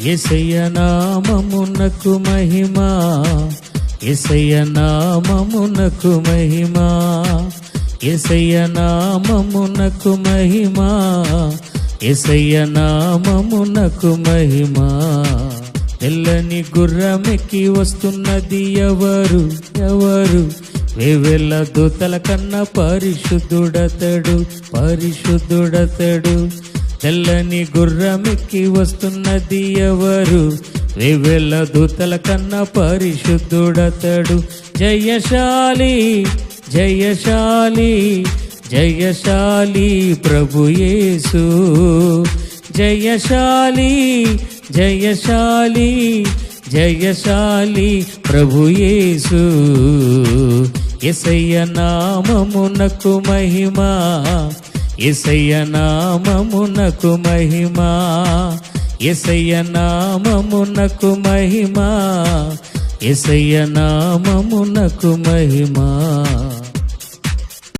ఎసయ్య నామమునకు మహిమా. ఎసయ్య నామమునకు మహిమా. ఎసయ్య నామమునకు మహిమా. ఎసయ్య నామమునకు మహిమా. తెల్లని గుర్రమెక్కి వస్తున్నది ఎవరు? ఎవరు? వేవెల్ల దూతల కన్నా పరిశుద్ధుడతడు పరిశుద్ధుడతడు. తెల్లని గుర్రమిక్కి వస్తున్నది ఎవరు? వివెల్ల దూతల కన్నా పరిశుద్ధుడతడు. జయశాలి జయశాలి జయశాలి ప్రభుయేసు జయశాలి జయశాలి జయశాలి ప్రభుయేసు ఎసయ్య నామమునకు మహిమా. ఎసయ్య నామమునకు మహిమా. ఎసయ్య నామమునకు మహిమా. ఎసయ్య నామమునకు మహిమా.